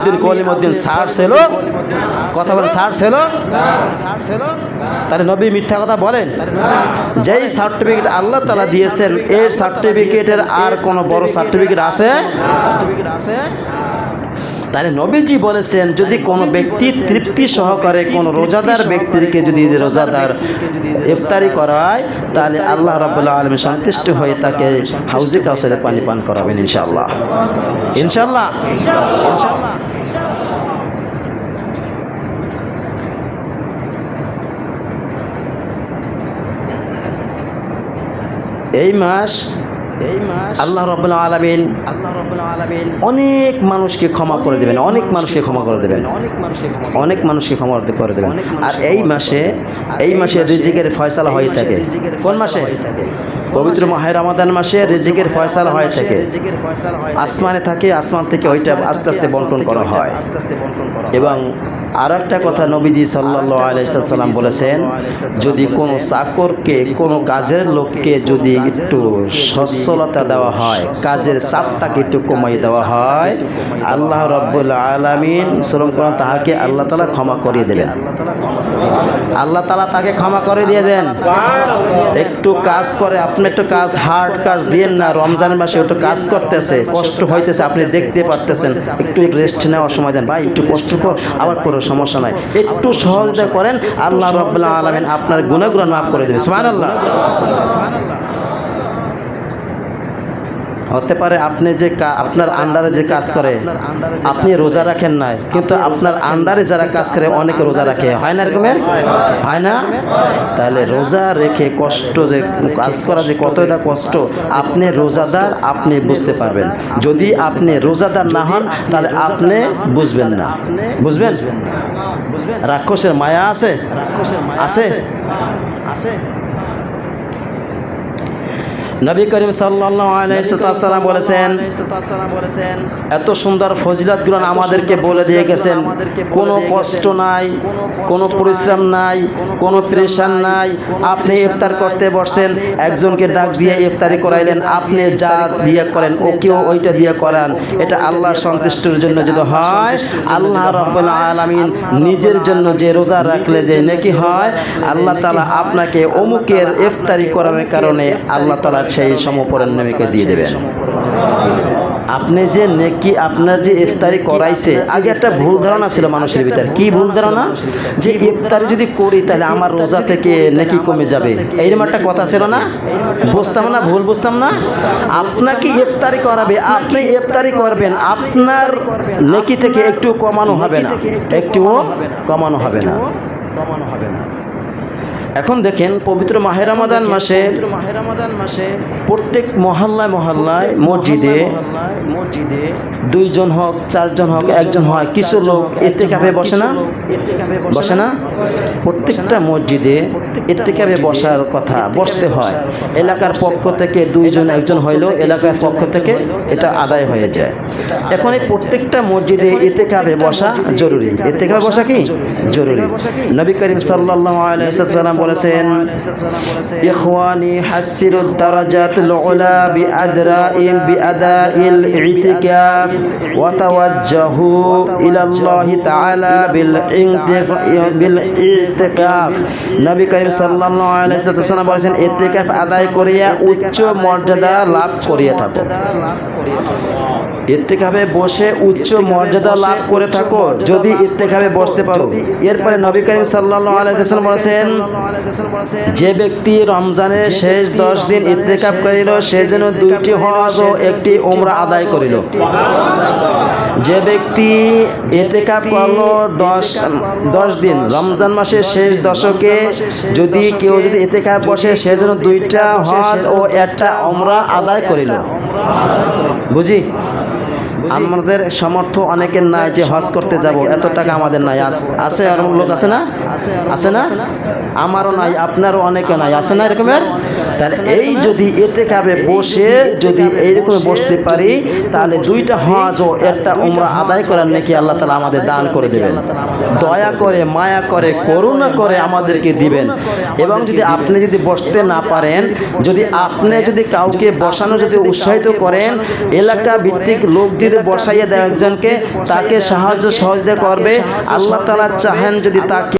উদ্দিন কলিমুদ্দিন সার ছিল। কথা বলে সার ছিল। সার ছিল। তাহলে নবী মিথ্যা কথা বলেন। যেই সার্টিফিকেট আল্লাহ তালা দিয়েছেন এই সার্টিফিকেটের আর কোনো বড় সার্টিফিকেট আছে? সার্টিফিকেট আছে। তাহলে নবীজি বলেছেন যদি কোনো ব্যক্তি তৃপ্তি সহকারে কোনো রোজাদার ব্যক্তিকে যদি রোজাদার ইফতারি করায় তাহলে আল্লাহ রাবুল্লাহ আলমী সন্তুষ্ট হয়ে তাকে হাউজে কাউসারে পানি পান করাবেন ইনশাল্লাহ ইনশাল্লাহ ইনশাল্লাহ এই মাস এই মাস আল্লাহ রবাহ আলমিন আল্লাহ রবাহ আলমিন অনেক মানুষকে ক্ষমা করে দেবেন অনেক মানুষকে ক্ষমা করে দেবেন। অনেক মানুষকে অনেক মানুষকে ক্ষমা করে দেবেন। আর এই মাসে এই মাসে রিজিকের ফয়সালা হয়ে থাকে। কোন মাসে? পবিত্র মাহের রমাদান মাসে রিজিকের ফয়সালা হয়ে থাকে। আসমানে থাকে, আসমান থেকে ওইটা আস্তে আস্তে বন্টন করা হয়। করা এবং আর একটা কথা নবীজি আলাইসাল্লাম বলেছেন, যদি কোনো চাকরকে, কোনো কাজের লোককে যদি একটু সচ্ছলতা দেওয়া হয়, কাজের চাপটাকে একটু কমাই দেওয়া হয়, আল্লাহ রব্বুল আলমিন শ্রম করেন তাহাকে আল্লাহ তালা ক্ষমা করিয়ে দেবেন। আল্লাহ তালা তাকে ক্ষমা করে দিয়ে দেন। একটু কাজ করে আপনি একটু কাজ হার্ড কাজ দিয়েন না, রমজানের মাসে একটু কাজ করতেছে, কষ্ট হইতেছে, আপনি দেখতে পারতেছেন, একটু রেস্ট নেওয়ার সময় দেন, ভাই, একটু কষ্ট কর, আবার কোনো সমস্যা নাই। একটু সহজতা করেন, আল্লাহ রবাহ আলমিন আপনার গুণাগুণ মাফ করে দেবে। সুমান আল্লাহ হতে পারে আপনি যে আপনার আন্ডারে যে কাজ করে আপনি রোজা রাখেন নাই কিন্তু আপনার আন্ডারে যারা কাজ করে অনেকে রোজা রাখে। হয় না এরকমের হয় না? তাহলে রোজা রেখে কষ্ট যে কাজ করা যে কতটা কষ্ট আপনি রোজাদার আপনি বুঝতে পারবেন। যদি আপনি রোজাদার না হন তাহলে আপনি বুঝবেন না। বুঝবেন? রাক্ষসের মায়া আছে? রাক্ষসের মায়া আছে। আছে। নবী করিম সাল্লাম বলেছেন এত সুন্দর ফজিলতগুলো আমাদেরকে বলে দিয়ে গেছেন। কোনো কষ্ট নাই কোনো পরিশ্রম নাই কোনো তৃষান নাই আপনি ইফতার করতে বসছেন একজনকে ডাক দিয়ে ইফতারি করাইলেন। আপনি যা দিয়ে করেন ওকেও ওইটা দিয়ে করান। এটা আল্লাহ সন্তুষ্টির জন্য যদি হয় আল্লাহ রব্বুল আলমিন নিজের জন্য যে রোজা রাখলে যে নেকি হয় আল্লাহ তালা আপনাকে অমুকের ইফতারি করার কারণে আল্লাহ তালা সেই সমপরের নেমিকে দিয়ে দেবেন। আপনি যে নেকি আপনার যে ইফতারি করাইছে আগে একটা ভুল ধারণা ছিল মানুষের ভিতরে। কি ভুল ধারণা যে ইফতারি যদি করি তাহলে আমার রোজা থেকে নেকি কমে যাবে। এইরকম একটা কথা ছিল না? বুঝতাম না? ভুল বুঝতাম না? আপনাকে ইফতারি করাবে আপনি ইফতারি করবেন। আপনার নেকি থেকে একটু কমানো হবে না। একটুও কমানো হবে না। কমানো হবে না। এখন দেখেন পবিত্র মাহের রমাদান মাসে মাহের রমাদান মাসে প্রত্যেক মহল্লায় মহল্লায় মসজিদে মসজিদে দুইজন হোক চারজন হোক একজন হয় কিছু লোক এতে কাপে বসে না? বসে না? প্রত্যেকটা মসজিদে এতে কাপে বসার কথা বসতে হয়। এলাকার পক্ষ থেকে দুইজন একজন হইলেও এলাকার পক্ষ থেকে এটা আদায় হয়ে যায়। এখন এই প্রত্যেকটা মসজিদে এতে কাপে বসা জরুরি। এতে কাপে বসা কি? জরুরি। নবী করিম সাল্লাহ আলাইসাল্লাম বলেছেন ইখওয়ানি হাসিরুদ দারাজাতুল উলা বিআদরাইম বিআদাইল ইতিকাফ ওয়া তাওয়াজ্জাহু ইলা আল্লাহ তাআলা বিল বিল ইতিকাফ। নবী করিম সাল্লাল্লাহু আলাইহি ওয়াসাল্লাম বলেছেন ইতিকাফ আদায় করিয়া উচ্চ মর্যাদা লাভ করিয়া থাকো। ইত্তেকাবে বসে উচ্চ মর্যাদা লাভ করে থাকো যদি ইত্তেকাবে বসতে পারো। এরপরে নবী করিম সাল্লাল্লাহু আলাইহি ওয়াসাল্লাম বলেছেন যে ব্যক্তি রমজানের শেষ দশ দিন ইত্তেকাব করিল সে যেন দুইটি হজ ও একটি উমরা আদায় করিল। যে ব্যক্তি এতেকাপ করল দশ দশ দিন, রমজান মাসের শেষ দশকে যদি কেউ যদি এতেকাপ বসে, সে যেন দুইটা হজ ও একটা অমরা আদায় করিল। বুঝি? আমাদের সামর্থ্য অনেকের নাই যে হজ করতে যাব এত টাকা আমাদের নাই। আস- আছে আর লোক আছে না? আছে না? আমারও নাই আপনারও অনেকে নাই। আছে না এরকমের? তাহলে এই যদি এতে কাবে বসে যদি এইরকম বসতে পারি তাহলে দুইটা হজ ও একটা উমরা আদায় করার নাকি আল্লাহ তালা আমাদের দান করে দেবেন। দয়া করে মায়া করে করুণা করে আমাদেরকে দিবেন। এবং যদি আপনি যদি বসতে না পারেন যদি আপনি যদি কাউকে বসানো যদি উৎসাহিত করেন এলাকা ভিত্তিক লোক যদি বসাইয়ে দেয় একজনকে তাকে সাহায্য সহযোগিতা করবে। আল্লাহ তালা চাহেন যদি তাকে